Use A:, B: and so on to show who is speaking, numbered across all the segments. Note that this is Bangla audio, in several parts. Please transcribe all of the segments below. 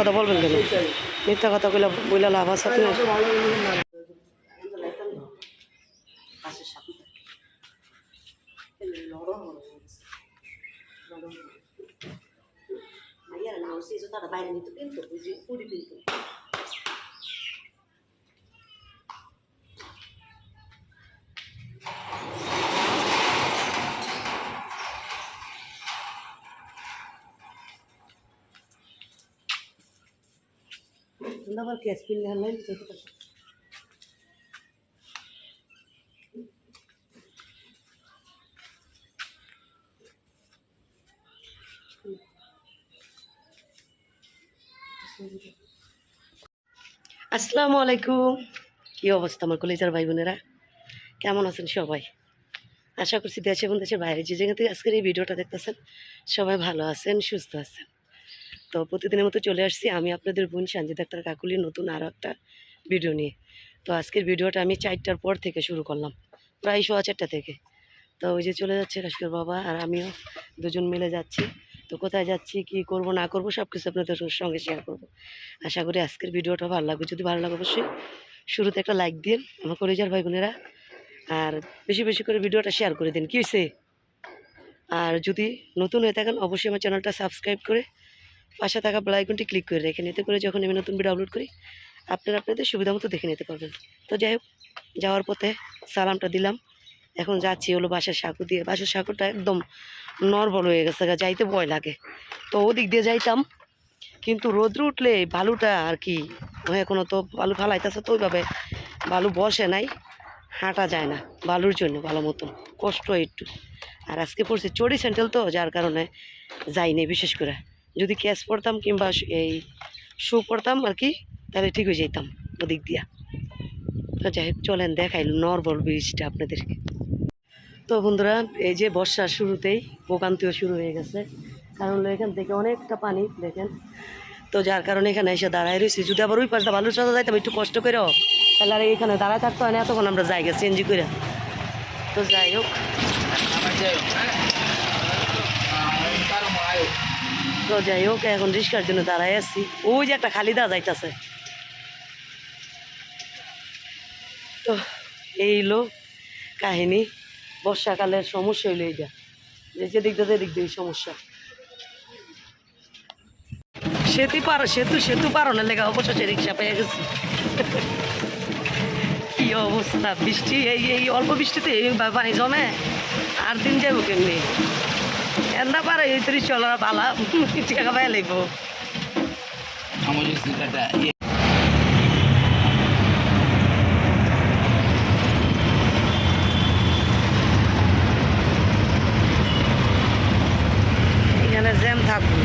A: কথা বলবেন কেন? মিথ্যা কথা কইলা বইলা লাভ আছে, আপনি
B: বাইরে নিতে, কিন্তু পুরি কিন্তু
A: আবার ক্যাশ পিন হলেন আসসালামু আলাইকুম। কী অবস্থা আমার কলেজার ভাই বোনেরা? কেমন আছেন সবাই? আশা করছি দেশে এবং দেশের বাইরে যে জায়গা থেকে আজকের এই ভিডিওটা দেখতেছেন, সবাই ভালো আছেন, সুস্থ আছেন। তো প্রতিদিনের মতো চলে আসছি। আমি আপনাদের বোন সঞ্জিত আক্তার কাকুলির নতুন আরও একটা ভিডিও নিয়ে। তো আজকের ভিডিওটা আমি চারটার পর থেকে শুরু করলাম, প্রায় সোয়া চারটা থেকে। তো ওই যে চলে যাচ্ছে কাশকের বাবা আর আমিও দুজন মিলে যাচ্ছি। তো কোথায় যাচ্ছি, কি করব, না করব সব কিছু আপনাদের সঙ্গে শেয়ার করব। আশা করি আজকের ভিডিওটা ভালো লাগবে। যদি ভালো লাগে অবশ্যই শুরুতে একটা লাইক দিন, আমার কলেজার ভাই বোনেরা আর বেশি বেশি করে ভিডিওটা শেয়ার করে দিন। কী হয়েছে আর যদি নতুন হয়ে থাকেন, অবশ্যই আমার চ্যানেলটা সাবস্ক্রাইব করে পাশে থাকা বেলাইকনটি ক্লিক করে রেখে নিতে করে যখন আমি নতুন ভিডিও আপলোড করি, আপনারা আপনাদের সুবিধা মতো দেখে নিতে পারবেন। তো যাই হোক, যাওয়ার পথে সালামটা দিলাম। এখন যাচ্ছি হলো বাসার সাঁকু দিয়ে। বাসার সাঁকুটা একদম নর্বল হয়ে গেছে যাইতে ভয় লাগে। তো ওদিক দিয়ে যাইতাম, কিন্তু রোদ্র উঠলে বালুটা আর কি এখনও তো বালু ফালাইতেছে তো ওইভাবে বালু বসে নাই, হাঁটা যায় না বালুর জন্য ভালো মতন। কষ্ট একটু। আর আজকে পড়ছে চড়ি স্যান্ডেল তো, যার কারণে যাইনি বিশেষ করে। যদি ক্যাশ পড়তাম কিংবা এই শু পড়তাম আর কি, তাহলে ঠিক হয়ে যেতাম ওদিক দিয়া। তো যাই হোক, চলেন দেখাই নরবল ব্রিজটা আপনাদেরকে। তো বন্ধুরা, এই যে বর্ষার শুরুতেই ভোগান্তিও শুরু হয়ে গেছে। কারণ এখান থেকে অনেকটা পানি, দেখেন। তো যার কারণে এখানে এসে দাঁড়ায় রয়েছি যদি আবার ওই পাশটা বালুর সাথে যাইতাম, একটু কষ্ট করেও তাহলে আর এখানে দাঁড়ায় থাকতে হয় না, এতক্ষণ আমরা গেছি এনজি করে তো যাই হোক। তো যাই হোক, এখন রিক্সার জন্য দাঁড়াই আছি। ওই যে একটা খালিদা যাইতেছে তো এই হলো কাহিনী, বর্ষাকালের সমস্যা হইল এইটা। যে যেদিক দিয়ে যেদিক দিয়ে সমস্যা। সেতু পার, সেতু সেতু পারো না লেগে অবশেষে রিক্সা পেয়ে গেছি। কি অবস্থা, বৃষ্টি, এই এই অল্প বৃষ্টিতে এই পানি জমে, আর দিন যাব কেমনি? এন্দা পারে এই ত্রিশ চলার পালা। টাকা পাই লাগবো এখানে জ্যাম থাকবে।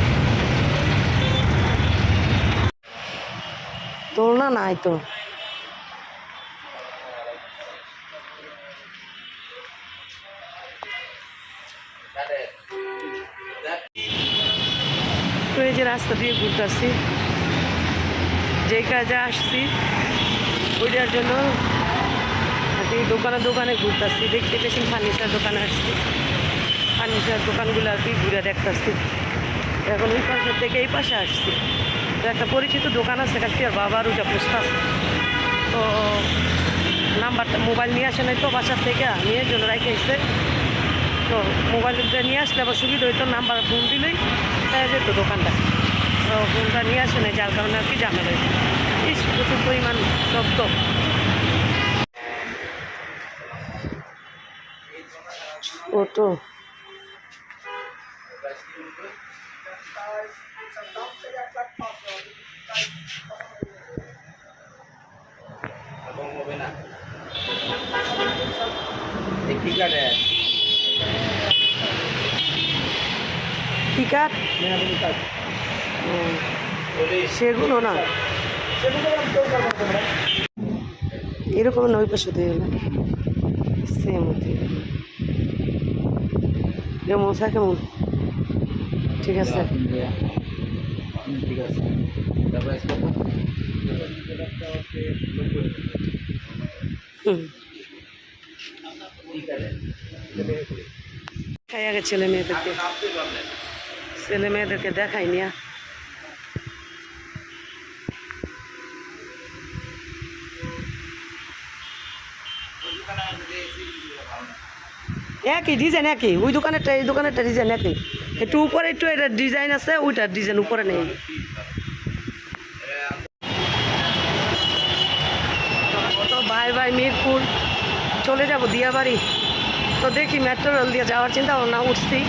A: তোর না নাই তো। রাস্তা দিয়ে ঘুরতে আসছি যে কাজে আসছি, ওইটার জন্য দোকানে দোকানে ঘুরতে আসছি দেখতে পেয়েছি ফার্নিচার দোকানে আসছি। ফার্নিচার দোকানগুলো আর কি ঘুরে দেখতে আসছি এখন ওই পাশের থেকে এই পাশে আসছি। তো একটা পরিচিত দোকান আছে, কাছে আর বাবার ওইটা পুস্তাস তো নাম্বারটা মোবাইল নিয়ে আসে নাই তো বাসার থেকে নিয়ে জন্য রাখে তো মোবাইলটা নিয়ে আসলে আবার সুবিধা হইতো, নাম্বার ফোন দিলেই। তাই যেত দোকানটা। তো ফোনটা নিয়ে আসে নাই, যার কারণে আর কি ঝামেলা হয়েছে। ইস, প্রচুর পরিমাণ শব্দ। টিকাট সেগুলো না। এরকম নয় পাশে দিয়ে গেল। সেম হতে মশা কেমন? ঠিক আছে।
C: ঠিক আছে তারপরে
A: হুম খাই আগে ছেলে মেয়েদেরকে দেখাই নিয়া। একই ডিজাইন একই। ওই দোকানেরটা, এই দোকানেরটা ডিজাইন একই। একটু উপরে একটু এটা ডিজাইন আছে, ওইটার ডিজাইন উপরে নেই। তো বাই বাই মিরপুর, চলে যাব দিয়াবাড়ি। তো দেখি মেট্রো রেল দিয়ে যাওয়ার চিন্তা ভাবনা উঠছি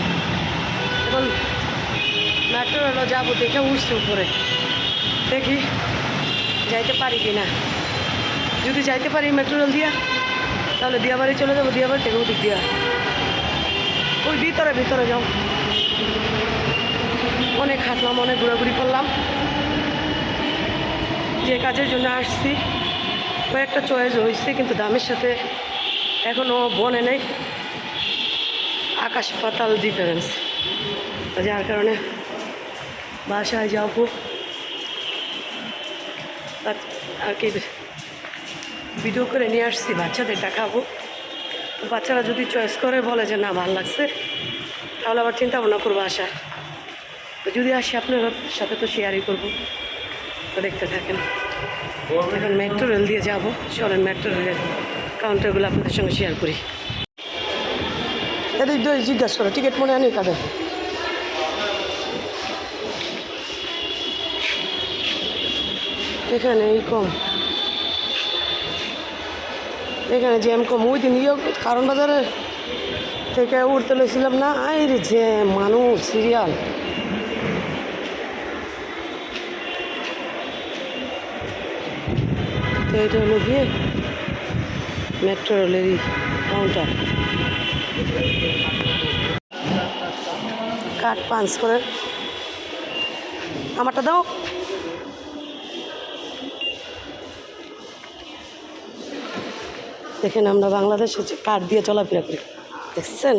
A: এখন মেট্রো রেলও যাব দেখে উঠছে উপরে। দেখি যাইতে পারি কি না যদি যাইতে পারি মেট্রো রেল দিয়া, তাহলে দিয়াবাড়ি চলে যাব দিয়াবাড়ি থেকে ওদিক দিয়া। ওই ভিতরে ভিতরে যাও। অনেক হাঁটলাম, অনেক ঘোরাঘুরি করলাম। যে কাজের জন্য আসছি, কয়েকটা চয়েস হয়েছে, কিন্তু দামের সাথে এখনও বনে নেই। আকাশ পাতাল ডিফারেন্স যার কারণে বাসায় যাব। আর কি ভিডিও করে নিয়ে আসছি, বাচ্চাদের দেখাবো। বাচ্চারা যদি চয়েস করে, বলে যে না, ভালো লাগছে, তাহলে আবার চিন্তা ভাবনা করব আসা যদি আসি আপনার সাথে তো শেয়ারই করব। তো দেখতে থাকেন। এখন মেট্রো রেল দিয়ে যাব। চলেন মেট্রো রেলের কাউন্টারগুলো আপনাদের সঙ্গে শেয়ার করি। এদিক দিয়ে জিজ্ঞাসা করো টিকিট মনে আনি কাদের এখানে এই কম। এখানে জ্যাম কম। ওই দিন ইয়ে কারণ বাজারে থেকে উঠতে লেছিলাম না। আই রে জ্যাম মানুষ সিরিয়াল তো এটা হলো গিয়ে মেট্রো রেলেরই কাউন্টার কাঠ পাঞ্চ করে। আমারটা দাও। দেখেন আমরা বাংলাদেশ হচ্ছে কাঠ দিয়ে চলাফেরা করি। দেখছেন?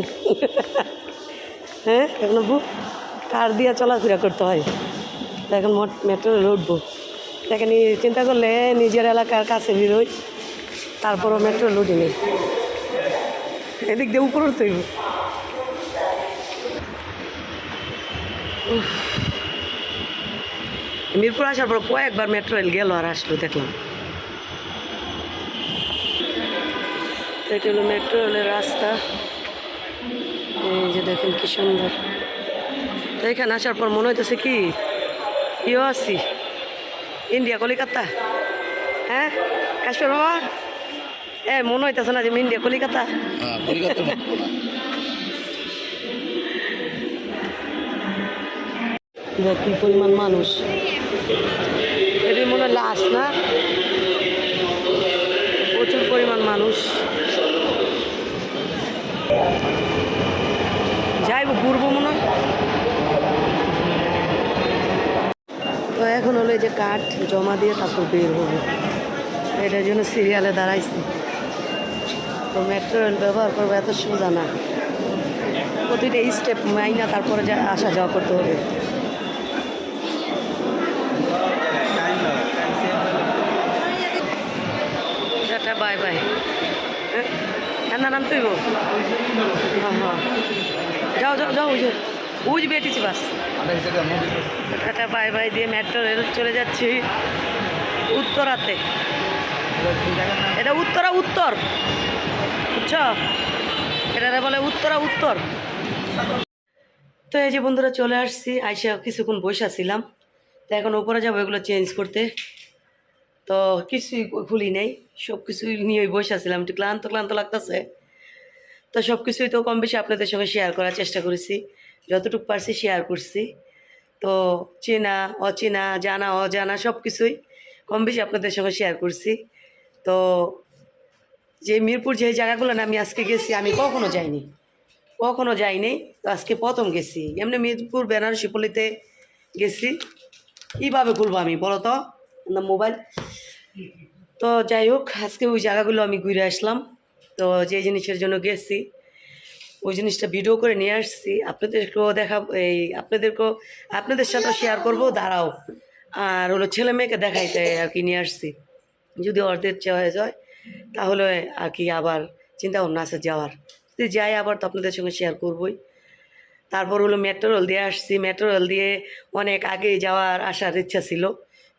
A: হ্যাঁ এখন বু কাঠ দিয়ে চলাফেরা করতে হয়। তো এখন মেট্রো রেল উঠবো দেখেন চিন্তা করলে নিজের এলাকার কাছে বেরোই, তারপরও মেট্রো উঠি নেই। এদিক দিয়ে উপরে উঠতে হইব। মিরপুর আসার পর কয়েকবার মেট্রো রেল গেল আর আসলো, দেখলাম। এটা হলো মেট্রো রেলের রাস্তা। এই যে দেখেন কি সুন্দর। তো এখানে আসার পর মনে হইতেছে কি? ইয়ে আছি। ইন্ডিয়া কলিকাতা। হ্যাঁ? কাশ্মীর বাবা? এ মনে হইতেছে না যে ইন্ডিয়া কলিকাতা।
C: হ্যাঁ।
A: দেখ কি পরিমাণ মানুষ। এটি মনে হয় লাশ না? প্রচুর পরিমাণ মানুষ। ঘুরবো মনে হয়। তো এখন হলো এই যে কাঠ জমা দিয়ে তারপর বের হব। এটার জন্য সিরিয়ালে দাঁড়াইছি। তো মেট্রো রেল ব্যবহার করব এত সোজা না। প্রতিটা স্টেপ মাইনা তারপরে যা আসা যাওয়া করতে হবে। বাই বাই হ্যাঁ? নাম তুই হ্যাঁ হ্যাঁ। যাও যাও যাও, ওই যে বেটিছি bus. Ta ta, bye bye দিয়ে মেট্রো রেল চলে যাচ্ছি উত্তরাতে। এটা উত্তরা উত্তর। বুঝছ? এটা বলে উত্তরা উত্তর। তো এই যে বন্ধুরা চলে আসছি, আইসা কিছুক্ষণ বসে ছিলাম তো এখন উপরে যাব, এগুলো চেঞ্জ করতে। তো কিছুই খুলি নেই সব কিছুই নিয়ে বসে ছিলাম একটু ক্লান্ত ক্লান্ত লাগতেছে। তো সব কিছুই তো কম বেশি আপনাদের সঙ্গে শেয়ার করার চেষ্টা করেছি। যতটুকু পারছি শেয়ার করছি। তো চেনা, অচেনা, জানা, অজানা সব কিছুই কম বেশি আপনাদের সঙ্গে শেয়ার করছি। তো যে মিরপুর যে জায়গাগুলো না আমি আজকে গেছি, আমি কখনো যাইনি। কখনো যাইনি, তো আজকে প্রথম গেছি। এমনি মিরপুর, বেনারসি পল্লিতে গেছি। কীভাবে ঘুরবো আমি বলো তো? মোবাইল তো যাই হোক, আজকে ওই জায়গাগুলো আমি ঘুরে আসলাম। তো যে জিনিসের জন্য গেছি, ওই জিনিসটা ভিডিও করে নিয়ে আসছি। আপনাদেরকেও দেখা, এই আপনাদেরকেও, আপনাদের সাথে শেয়ার করব, দাঁড়াও। আর হলো ছেলে মেয়েকে দেখাইতে আর কি নিয়ে আসছি। যদি অর্ধেক হয়ে যায়, তাহলে আর কি আবার চিন্তা ভাবনা আছে যাওয়ার। যদি যাই আবার তো আপনাদের সঙ্গে শেয়ার করবই। তারপর হলো মেট্রো রেল দিয়ে আসছি। মেট্রো রেল দিয়ে অনেক আগে যাওয়ার আসার ইচ্ছা ছিল।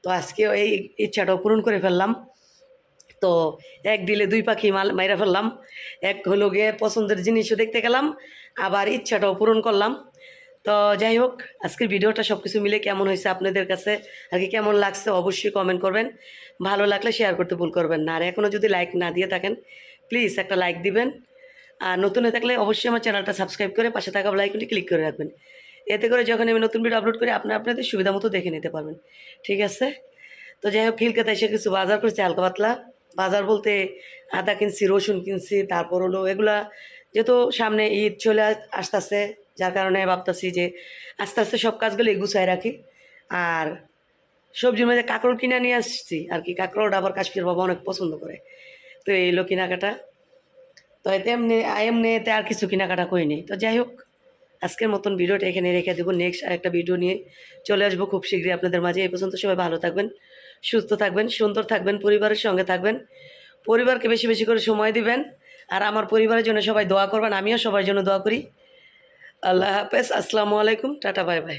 A: তো আজকে এই ইচ্ছাটাও পূরণ করে ফেললাম। তো এক দিলে দুই পাখি মাল মাইরা ফেললাম। এক হলো গিয়ে পছন্দের জিনিসও দেখতে গেলাম, আবার ইচ্ছাটাও পূরণ করলাম। তো যাই হোক, আজকের ভিডিওটা সব কিছু মিলে কেমন হয়েছে আপনাদের কাছে? আর কি কেমন লাগছে অবশ্যই কমেন্ট করবেন। ভালো লাগলে শেয়ার করতে ভুল করবেন না। আর এখনও যদি লাইক না দিয়ে থাকেন প্লিজ একটা লাইক দিবেন। আর নতুন হয়ে থাকলে অবশ্যই আমার চ্যানেলটা সাবস্ক্রাইব করে পাশে থাকা লাইকনটি ক্লিক করে রাখবেন। এতে করে যখন আমি নতুন ভিডিও আপলোড করি আপনার আপনাদের সুবিধা মতো দেখে নিতে পারবেন। ঠিক আছে? তো যাই হোক খিলকাতা এসে কিছু বাজার করছি, হালকা পাতলা। বাজার বলতে আদা কিনছি, রসুন কিনছি, তারপর হলো এগুলা যেহেতু সামনে ঈদ চলে আস- আসতেছে, যার কারণে ভাবতেছি যে আস্তে আস্তে সব কাজগুলো গুছাই রাখি। আর সবজির মধ্যে কাঁকরোল কিনে নিয়ে আসছি, আর কি কাঁকরোলটা আবার কাশ্মীর বাবা অনেক পছন্দ করে। তো এই হলো কেনাকাটা। তো এতে এমনি এমনি এতে আর কিছু কেনাকাটা করিনি। তো যাই হোক আজকের মতন ভিডিওটা এখানে রেখে দেবো। নেক্সট আরেকটা ভিডিও নিয়ে চলে আসব খুব শীঘ্রই আপনাদের মাঝে। এই পর্যন্ত সবাই ভালো থাকবেন, সুস্থ থাকবেন, সুন্দর থাকবেন, পরিবারের সঙ্গে থাকবেন। পরিবারকে বেশি বেশি করে সময় দিবেন আর আমার পরিবারের জন্য সবাই দোয়া করবেন, আমিও সবার জন্য দোয়া করি। আল্লাহ হাফেজ, আসসালামু আলাইকুম, টাটা, বাই বাই।